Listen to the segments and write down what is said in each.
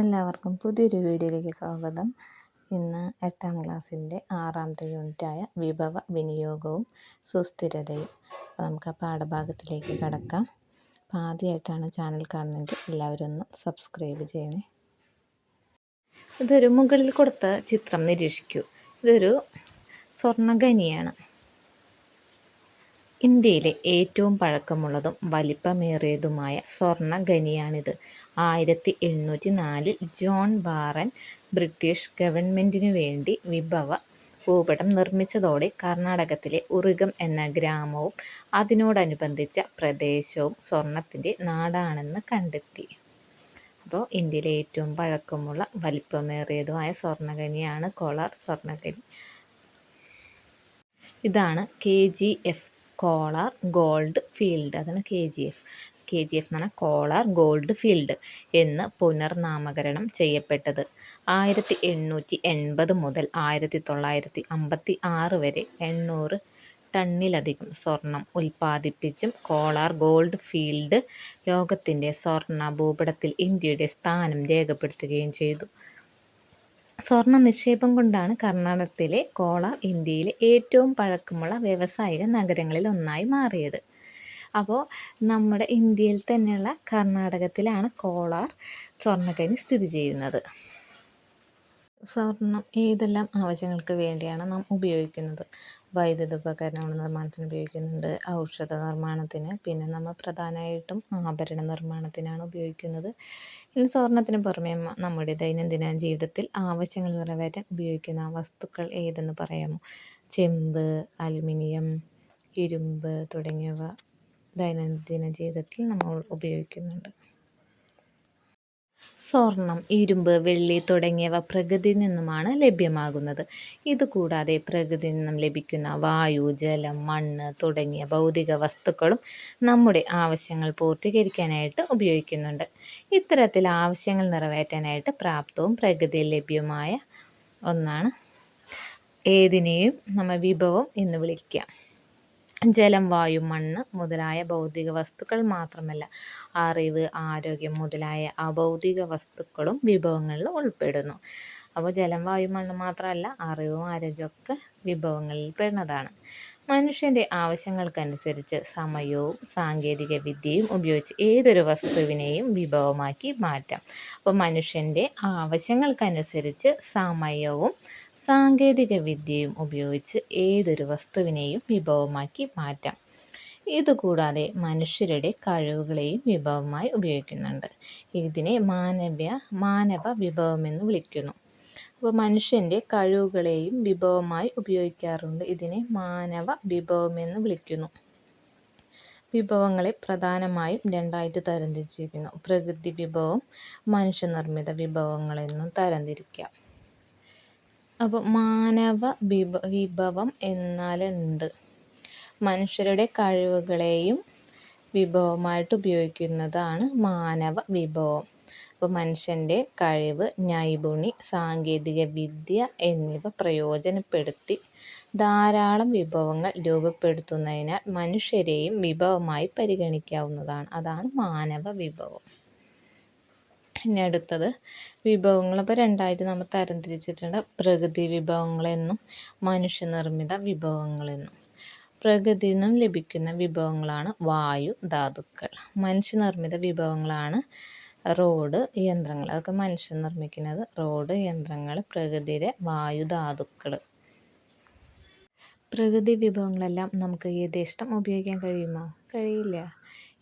എല്ലാവർക്കും പുതിയൊരു വീഡിയോയിലേക്ക് സ്വാഗതം. ഇന്ന് എട്ടാം ക്ലാസ്സിന്റെ ആറാമത്തെ യൂണിറ്റായ വിഭവ വിനിയോഗവും സുസ്ഥിരതയും അപ്പോൾ നമുക്ക് ആ പാഠഭാഗത്തിലേക്ക് കടക്കാം. അപ്പോൾ ആദ്യമായിട്ടാണ് ചാനൽ കാണുന്നതെങ്കിൽ എല്ലാവരും ഒന്ന് സബ്സ്ക്രൈബ് ചെയ്യണേ. ഇതൊരു മുകളിൽ കൊടുത്ത ചിത്രം നിരീക്ഷിക്കൂ. ഇതൊരു സ്വർണഖനിയാണ് ഇന്ത്യയിലെ ഏറ്റവും പഴക്കമുള്ളതും വലിപ്പമേറിയതുമായ സ്വർണ ഖനിയാണിത്. ആയിരത്തി എണ്ണൂറ്റി നാലിൽ ജോൺ ബാറൻ ബ്രിട്ടീഷ് ഗവൺമെന്റിനു വേണ്ടി വിഭവ ഭൂപടം നിർമ്മിച്ചതോടെ കർണാടകത്തിലെ ഉറിഗം എന്ന ഗ്രാമവും അതിനോടനുബന്ധിച്ച പ്രദേശവും സ്വർണത്തിന്റെ നാടാണെന്ന് കണ്ടെത്തി. അപ്പോൾ ഇന്ത്യയിലെ ഏറ്റവും പഴക്കമുള്ള വലിപ്പമേറിയതുമായ സ്വർണഖനിയാണ് കോലാർ സ്വർണഖനി. ഇതാണ് K. G. F Kolar gold field. അതാണ് K G F. K G F എന്ന് പറഞ്ഞാൽ കോളാർ ഗോൾഡ് ഫീൽഡ് എന്ന് പുനർനാമകരണം ചെയ്യപ്പെട്ടത്. ആയിരത്തി എണ്ണൂറ്റി എൺപത് മുതൽ ആയിരത്തി തൊള്ളായിരത്തി അമ്പത്തി ആറ് വരെ എണ്ണൂറ് ടണ്ണിലധികം സ്വർണം ഉൽപ്പാദിപ്പിച്ചും കോളാർ ഗോൾഡ് ഫീൽഡ് ലോകത്തിന്റെ സ്വർണ ഭൂപടത്തിൽ ഇന്ത്യയുടെ സ്ഥാനം രേഖപ്പെടുത്തുകയും ചെയ്തു. സ്വർണ നിക്ഷേപം കൊണ്ടാണ് കർണാടകത്തിലെ കോളാർ ഇന്ത്യയിലെ ഏറ്റവും പഴക്കമുള്ള വ്യാവസായിക നഗരങ്ങളിൽ ഒന്നായി മാറിയത്. അപ്പോൾ നമ്മുടെ ഇന്ത്യയിൽ തന്നെയുള്ള കർണാടകത്തിലാണ് കോളാർ സ്വർണഖനി സ്ഥിതി ചെയ്യുന്നത്. സ്വർണം ഏതെല്ലാം ആവശ്യങ്ങൾക്ക് വേണ്ടിയാണ് നാം ഉപയോഗിക്കുന്നത്? വൈദ്യുത ഉപകരണങ്ങൾ നിർമ്മാണത്തിന് ഉപയോഗിക്കുന്നുണ്ട്. ഔഷധ നിർമ്മാണത്തിന് പിന്നെ നമ്മൾ പ്രധാനമായിട്ടും ആഭരണ നിർമ്മാണത്തിനാണ് ഉപയോഗിക്കുന്നത്. ഇനി സ്വർണത്തിന് പുറമെ നമ്മുടെ ദൈനംദിന ജീവിതത്തിൽ ആവശ്യങ്ങൾ നിറവേറ്റാൻ ഉപയോഗിക്കുന്ന വസ്തുക്കൾ ഏതെന്ന് പറയാമോ? ചെമ്പ് അലുമിനിയം ഇരുമ്പ് തുടങ്ങിയവ ദൈനംദിന ജീവിതത്തിൽ നമ്മൾ ഉപയോഗിക്കുന്നുണ്ട്. സ്വർണം ഇരുമ്പ് വെള്ളി തുടങ്ങിയവ പ്രകൃതിയിൽ നിന്നുമാണ് ലഭ്യമാകുന്നത്. ഇതുകൂടാതെ പ്രകൃതിയിൽ നിന്നും ലഭിക്കുന്ന വായു ജലം മണ്ണ് തുടങ്ങിയ ഭൗതിക വസ്തുക്കളും നമ്മുടെ ആവശ്യങ്ങൾ പൂർത്തീകരിക്കാനായിട്ട് ഉപയോഗിക്കുന്നുണ്ട്. ഇത്തരത്തിൽ ആവശ്യങ്ങൾ നിറവേറ്റാനായിട്ട് പ്രാപ്തവും പ്രകൃതിയിൽ ലഭ്യമായ ഒന്നാണ്. ഏതിനെയും നമ്മൾ വിഭവം എന്ന് വിളിക്കാം. ജലം വായു മണ്ണ് മുതലായ ഭൗതിക വസ്തുക്കൾ മാത്രമല്ല അറിവ് ആരോഗ്യം മുതലായ അഭൗതിക വസ്തുക്കളും വിഭവങ്ങളിൽ ഉൾപ്പെടുന്നു. അപ്പോൾ ജലം വായു മണ്ണ് മാത്രമല്ല അറിവും ആരോഗ്യമൊക്കെ വിഭവങ്ങളിൽ പെടുന്നതാണ്. മനുഷ്യന്റെ ആവശ്യങ്ങൾക്കനുസരിച്ച് സമയവും സാങ്കേതിക വിദ്യയും ഉപയോഗിച്ച് ഏതൊരു വസ്തുവിനെയും വിഭവമാക്കി മാറ്റാം. അപ്പോൾ മനുഷ്യന്റെ ആവശ്യങ്ങൾക്കനുസരിച്ച് സമയവും സാങ്കേതിക വിദ്യയും ഉപയോഗിച്ച് ഏതൊരു വസ്തുവിനെയും വിഭവമാക്കി മാറ്റാം. ഇതുകൂടാതെ മനുഷ്യരുടെ കഴിവുകളെയും വിഭവമായി ഉപയോഗിക്കുന്നുണ്ട്. ഇതിനെ മാനവ്യ മാനവ വിഭവമെന്ന് വിളിക്കുന്നു. അപ്പോൾ മനുഷ്യന്റെ കഴിവുകളെയും വിഭവമായി ഉപയോഗിക്കാറുണ്ട്. ഇതിനെ മാനവ വിഭവമെന്ന് വിളിക്കുന്നു. വിഭവങ്ങളെ പ്രധാനമായും രണ്ടായിട്ട് തരംതിരിച്ചിരിക്കുന്നു. പ്രകൃതി വിഭവം മനുഷ്യനിർമ്മിത വിഭവങ്ങളെന്നും തരംതിരിക്കാം. അപ്പോൾ മാനവ വിഭ വിഭവം എന്നാൽ എന്ത് മനുഷ്യരുടെ കഴിവുകളെയും വിഭവമായിട്ട് ഉപയോഗിക്കുന്നതാണ് മാനവ വിഭവം. അപ്പോൾ മനുഷ്യന്റെ കഴിവ് നൈപുണി സാങ്കേതിക വിദ്യ എന്നിവ പ്രയോജനപ്പെടുത്തി ധാരാളം വിഭവങ്ങൾ രൂപപ്പെടുത്തുന്നതിനാൽ മനുഷ്യരെയും വിഭവമായി പരിഗണിക്കാവുന്നതാണ്. അതാണ് മാനവ വിഭവം. ഇനി അടുത്തത് വിഭവങ്ങൾ. അപ്പോൾ രണ്ടായിട്ട് നമ്മൾ തരംതിരിച്ചിട്ടുണ്ട്. പ്രകൃതി വിഭവങ്ങളെന്നും മനുഷ്യനിർമ്മിത വിഭവങ്ങളെന്നും പ്രകൃതിയിൽ നിന്നും ലഭിക്കുന്ന വിഭവങ്ങളാണ് വായു ധാതുക്കൾ. മനുഷ്യനിർമ്മിത വിഭവങ്ങളാണ് റോഡ് യന്ത്രങ്ങൾ. അതൊക്കെ മനുഷ്യൻ നിർമ്മിക്കുന്നത് റോഡ് യന്ത്രങ്ങൾ പ്രകൃതിയിലെ വായു ധാതുക്കൾ. പ്രകൃതി വിഭവങ്ങളെല്ലാം നമുക്ക് യഥേഷ്ടം ഉപയോഗിക്കാൻ കഴിയുമോ? കഴിയില്ല.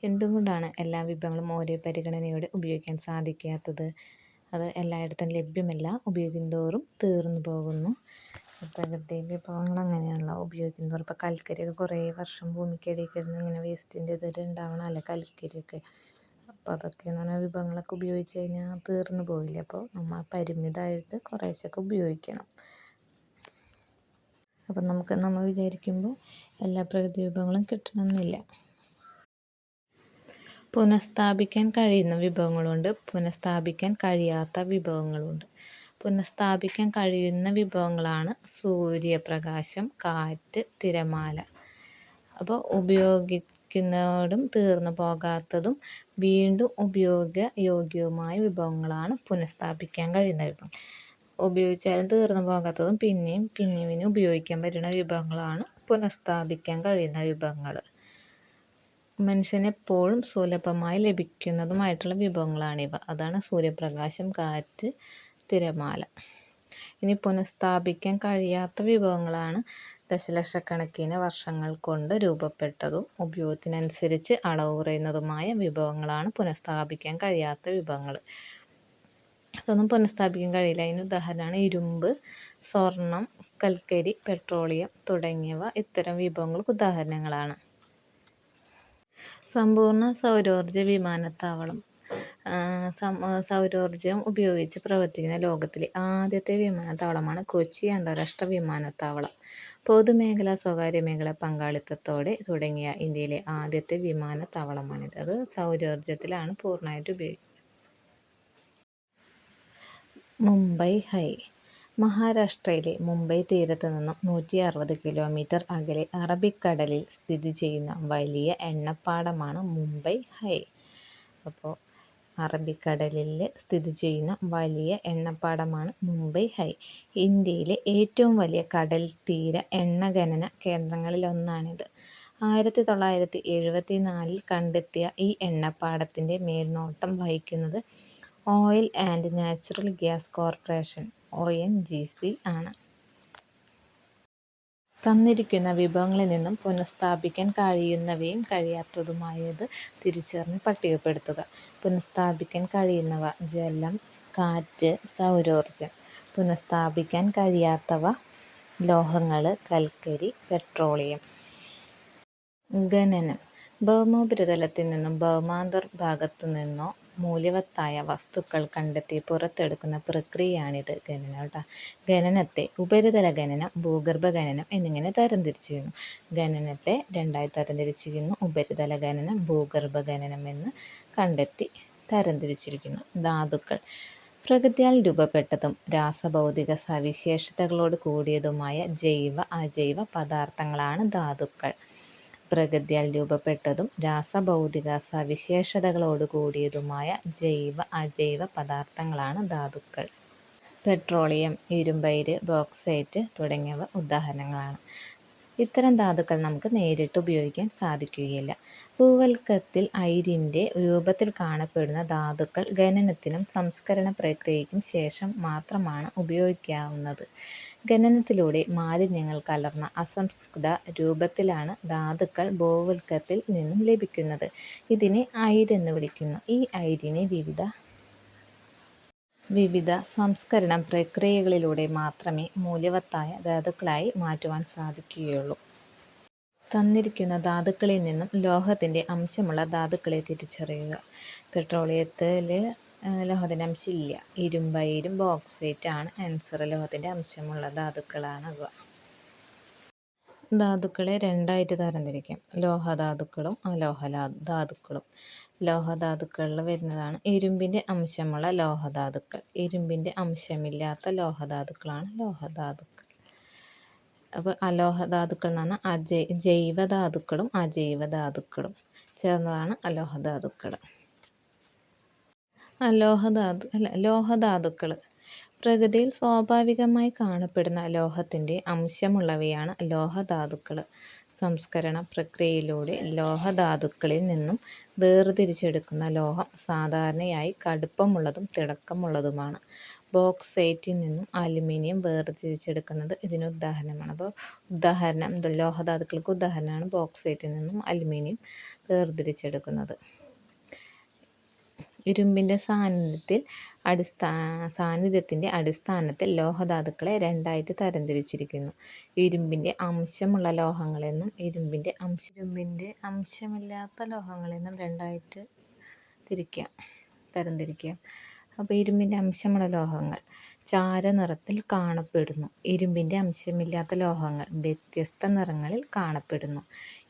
എന്തുകൊണ്ടാണ് എല്ലാ വിഭവങ്ങളും ഒരേ പരിഗണനയോടെ ഉപയോഗിക്കാൻ സാധിക്കാത്തത്? അത് എല്ലായിടത്തും ലഭ്യമല്ല ഉപയോഗിക്കും തോറും തീർന്നു പോകുന്നു. പ്രകൃതി വിഭവങ്ങൾ അങ്ങനെയാണല്ലോ ഉപയോഗിക്കുന്നവർ. ഇപ്പോൾ കൽക്കരിയൊക്കെ കുറേ വർഷം ഭൂമിക്കടിയിൽ കിടന്ന് ഇങ്ങനെ വേസ്റ്റിന്റെ ഇതിൽ ഉണ്ടാവണമല്ലേ കൽക്കരിയൊക്കെ. അപ്പോൾ അതൊക്കെ എന്ന് പറഞ്ഞാൽ വിഭവങ്ങളൊക്കെ ഉപയോഗിച്ച് കഴിഞ്ഞാൽ തീർന്നു പോവില്ലേ? അപ്പോൾ നമ്മൾ പരിമിതമായിട്ട് കുറേശ്ശൊക്കെ ഉപയോഗിക്കണം. അപ്പം നമുക്ക് നമ്മൾ വിചാരിക്കുമ്പോൾ എല്ലാ പ്രകൃതി വിഭവങ്ങളും കിട്ടണമെന്നില്ല. പുനഃസ്ഥാപിക്കാൻ കഴിയുന്ന വിഭവങ്ങളുണ്ട്. പുനഃസ്ഥാപിക്കാൻ കഴിയാത്ത വിഭവങ്ങളുണ്ട്. പുനഃസ്ഥാപിക്കാൻ കഴിയുന്ന വിഭവങ്ങളാണ് സൂര്യപ്രകാശം കാറ്റ് തിരമാല. അപ്പോൾ ഉപയോഗി ഉപയോഗിക്കുന്നതും തീർന്നു പോകാത്തതും വീണ്ടും ഉപയോഗ യോഗ്യവുമായ വിഭവങ്ങളാണ് പുനഃസ്ഥാപിക്കാൻ കഴിയുന്ന വിഭവം ഉപയോഗിച്ചാലും തീർന്നു പോകാത്തതും പിന്നെയും പിന്നെയും ഉപയോഗിക്കാൻ പറ്റുന്ന വിഭവങ്ങളാണ് പുനഃസ്ഥാപിക്കാൻ കഴിയുന്ന വിഭവങ്ങൾ. മനുഷ്യന് എപ്പോഴും സുലഭമായി ലഭിക്കുന്നതുമായിട്ടുള്ള വിഭവങ്ങളാണിവ. അതാണ് സൂര്യപ്രകാശം കാറ്റ് തിരമാല. ഇനി പുനഃസ്ഥാപിക്കാൻ കഴിയാത്ത വിഭവങ്ങളാണ് ദശലക്ഷക്കണക്കിന് വർഷങ്ങൾ കൊണ്ട് രൂപപ്പെട്ടതും ഉപയോഗത്തിനനുസരിച്ച് അളവ് കുറയുന്നതുമായ വിഭവങ്ങളാണ് പുനഃസ്ഥാപിക്കാൻ കഴിയാത്ത വിഭവങ്ങൾ. അതൊന്നും പുനഃസ്ഥാപിക്കാൻ കഴിയില്ല. അതിന് ഉദാഹരണമാണ് ഇരുമ്പ് സ്വർണം കൽക്കരി പെട്രോളിയം തുടങ്ങിയവ ഇത്തരം വിഭവങ്ങൾക്ക് ഉദാഹരണങ്ങളാണ്. സമ്പൂർണ സൗരോർജ വിമാനത്താവളം. സൗരോർജം ഉപയോഗിച്ച് പ്രവർത്തിക്കുന്ന ലോകത്തിലെ ആദ്യത്തെ വിമാനത്താവളമാണ് കൊച്ചി അന്താരാഷ്ട്ര വിമാനത്താവളം. പൊതുമേഖല സ്വകാര്യ മേഖല പങ്കാളിത്തത്തോടെ തുടങ്ങിയ ഇന്ത്യയിലെ ആദ്യത്തെ വിമാനത്താവളമാണിത്. അത് സൗരോർജത്തിലാണ് പൂർണമായിട്ട് ഉപയോഗിക്കുന്നത് മുംബൈ ഹൈ. മഹാരാഷ്ട്രയിലെ മുംബൈ തീരത്ത് നിന്നും നൂറ്റി അറുപത് കിലോമീറ്റർ അകലെ അറബിക്കടലിൽ സ്ഥിതി ചെയ്യുന്ന വലിയ എണ്ണപ്പാടമാണ് മുംബൈ ഹൈ. അപ്പോൾ അറബിക്കടലിൽ സ്ഥിതി ചെയ്യുന്ന വലിയ എണ്ണപ്പാടമാണ് മുംബൈ ഹൈ. ഇന്ത്യയിലെ ഏറ്റവും വലിയ കടൽ തീര എണ്ണ ഖനന കേന്ദ്രങ്ങളിലൊന്നാണിത്. ആയിരത്തി തൊള്ളായിരത്തി എഴുപത്തി നാലിൽ കണ്ടെത്തിയ ഈ എണ്ണപ്പാടത്തിന്റെ മേൽനോട്ടം വഹിക്കുന്നത് oil and natural gas corporation O N G C ആണ്. തന്നിരിക്കുന്ന വിഭവങ്ങളിൽ നിന്നും പുനഃസ്ഥാപിക്കാൻ കഴിയുന്നവയും കഴിയാത്തതുമായത് തിരിച്ചറിഞ്ഞ് പട്ടികപ്പെടുത്തുക. പുനഃസ്ഥാപിക്കാൻ കഴിയുന്നവ ജലം കാറ്റ് സൗരോർജം. പുനഃസ്ഥാപിക്കാൻ കഴിയാത്തവ ലോഹങ്ങൾ കൽക്കരി പെട്രോളിയം. ഖനനം. ഭൗമോപരിതലത്തിൽ നിന്നും ഭൗമാന്തർ ഭാഗത്തു നിന്നോ മൂല്യവത്തായ വസ്തുക്കൾ കണ്ടെത്തി പുറത്തെടുക്കുന്ന പ്രക്രിയയാണിത് ഖനനം കേട്ടോ. ഖനനത്തെ ഉപരിതല ഖനനം ഭൂഗർഭ ഖനനം എന്നിങ്ങനെ തരംതിരിച്ചിരുന്നു ഖനനത്തെ രണ്ടായി തരംതിരിച്ചിരിക്കുന്നു. ഉപരിതല ഖനനം ഭൂഗർഭ ഖനനം എന്ന് കണ്ടെത്തി തരംതിരിച്ചിരിക്കുന്നു. ധാതുക്കൾ പ്രകൃതിയാൽ രൂപപ്പെട്ടതും രാസഭൗതിക സവിശേഷതകളോട് കൂടിയതുമായ ജൈവ അജൈവ പദാർത്ഥങ്ങളാണ് ധാതുക്കൾ. പ്രകൃതിയാൽ രൂപപ്പെട്ടതും രാസഭൗതിക സവിശേഷതകളോട് കൂടിയതുമായ ജൈവ അജൈവ പദാർത്ഥങ്ങളാണ് ധാതുക്കൾ. പെട്രോളിയം ഇരുമ്പയിര് ബോക്സൈറ്റ് തുടങ്ങിയവ ഉദാഹരണങ്ങളാണ്. ഇത്തരം ധാതുക്കൾ നമുക്ക് നേരിട്ട് ഉപയോഗിക്കാൻ സാധിക്കുകയില്ല. ഭൂവൽക്കത്തിൽ അയിരിന്റെ രൂപത്തിൽ കാണപ്പെടുന്ന ധാതുക്കൾ ഖനനത്തിനും സംസ്കരണ പ്രക്രിയയ്ക്കും ശേഷം മാത്രമാണ് ഉപയോഗിക്കാവുന്നത്. ഖനനത്തിലൂടെ മാലിന്യങ്ങൾ കലർന്ന അസംസ്കൃത രൂപത്തിലാണ് ധാതുക്കൾ ഭൂവൽക്കത്തിൽ നിന്നും ലഭിക്കുന്നത്. ഇതിനെ അയിരെന്ന് വിളിക്കുന്നു. ഈ അയിരിനെ വിവിധ വിവിധ സംസ്കരണ പ്രക്രിയകളിലൂടെ മാത്രമേ മൂല്യവത്തായ ധാതുക്കളായി മാറ്റുവാൻ സാധിക്കുകയുള്ളൂ. തന്നിരിക്കുന്ന ധാതുക്കളിൽ നിന്നും ലോഹത്തിന്റെ അംശമുള്ള ധാതുക്കളെ തിരിച്ചറിയുക. പെട്രോളിയത്തിൽ ലോഹത്തിന്റെ അംശമില്ല ഇരുമ്പയിരും ബോക്സൈറ്റ് ആണ് ആൻസർ ലോഹത്തിന്റെ അംശമുള്ള ധാതുക്കളാണ് അവ. ധാതുക്കളെ രണ്ടായിട്ട് തരംതിരിക്കാം. ലോഹധാതുക്കളും അലോഹ ധാതുക്കളും. ലോഹധാതുക്കളിൽ വരുന്നതാണ്. ഇരുമ്പിന്റെ അംശമുള്ള ലോഹധാതുക്കൾ. ഇരുമ്പിന്റെ അംശമില്ലാത്ത ലോഹധാതുക്കളാണ് ലോഹധാതുക്കൾ. അപ്പോൾ അലോഹധാതുക്കൾ എന്ന് പറഞ്ഞാൽ അജൈ ജൈവധാതുക്കളും അജൈവധാതുക്കളും. ചേർന്നതാണ് അലോഹധാതുക്കൾ. അലോഹധാതു അല്ല ലോഹധാതുക്കൾ. പ്രകൃതിയിൽ സ്വാഭാവികമായി കാണപ്പെടുന്ന ലോഹത്തിന്റെ അംശമുള്ളവയാണ് ലോഹധാതുക്കൾ. സംസ്കരണ പ്രക്രിയയിലൂടെ ലോഹധാതുക്കളിൽ നിന്നും വേർതിരിച്ചെടുക്കുന്ന ലോഹം സാധാരണയായി കടുപ്പമുള്ളതും തിളക്കമുള്ളതുമാണ്. ബോക്സൈറ്റിൽ നിന്നും അലുമിനിയം വേർതിരിച്ചെടുക്കുന്നത് ഇതിന് ഉദാഹരണമാണ്. അപ്പോൾ ഉദാഹരണം ലോഹധാതുക്കൾക്ക് ഉദാഹരണമാണ് ബോക്സൈറ്റിൽ നിന്നും അലുമിനിയം വേർതിരിച്ചെടുക്കുന്നത്. ഇരുമ്പിന്റെ സാന്നിധ്യത്തിൽ അടിസ്ഥാ സാന്നിധ്യത്തിന്റെ അടിസ്ഥാനത്തിൽ ലോഹധാതുക്കളെ രണ്ടായിട്ട് തരംതിരിച്ചിരിക്കുന്നു. ഇരുമ്പിന്റെ അംശമുള്ള ലോഹങ്ങളെന്നും ഇരുമ്പിന്റെ അംശ ഇരുമ്പിന്റെ അംശമില്ലാത്ത ലോഹങ്ങളെന്നും രണ്ടായിട്ട് തിരിക്കാം തരംതിരിക്കാം അപ്പോൾ ഇരുമ്പിന്റെ അംശമുള്ള ലോഹങ്ങൾ ചാരനിറത്തിൽ കാണപ്പെടുന്നു. ഇരുമ്പിന്റെ അംശമില്ലാത്ത ലോഹങ്ങൾ വ്യത്യസ്ത നിറങ്ങളിൽ കാണപ്പെടുന്നു.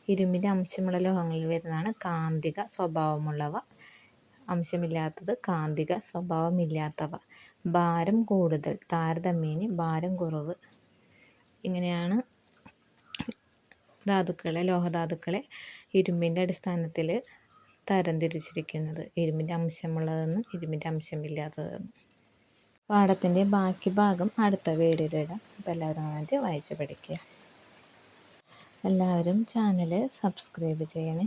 ഇരുമ്പിന്റെ അംശമുള്ള ലോഹങ്ങളിൽ വരുന്നതാണ് കാന്തിക സ്വഭാവമുള്ളവ. അംശമില്ലാത്തത് കാന്തിക സ്വഭാവമില്ലാത്തവ. ഭാരം കൂടുതൽ താരതമ്യേന ഭാരം കുറവ്. ഇങ്ങനെയാണ് ധാതുക്കളെ ലോഹധാതുക്കളെ ഇരുമ്പിന്റെ അടിസ്ഥാനത്തിൽ തരംതിരിച്ചിരിക്കുന്നത്. ഇരുമ്പിന്റെ അംശമുള്ളതെന്നും ഇരുമ്പിന്റെ അംശമില്ലാത്തതെന്നും. പാഠത്തിന്റെ ബാക്കി ഭാഗം അടുത്ത വീഡിയോയിലിടാം. അപ്പോൾ എല്ലാവരും നന്നായിട്ട് വായിച്ചു പഠിക്കുക. എല്ലാവരും ചാനൽ സബ്സ്ക്രൈബ് ചെയ്യണേ.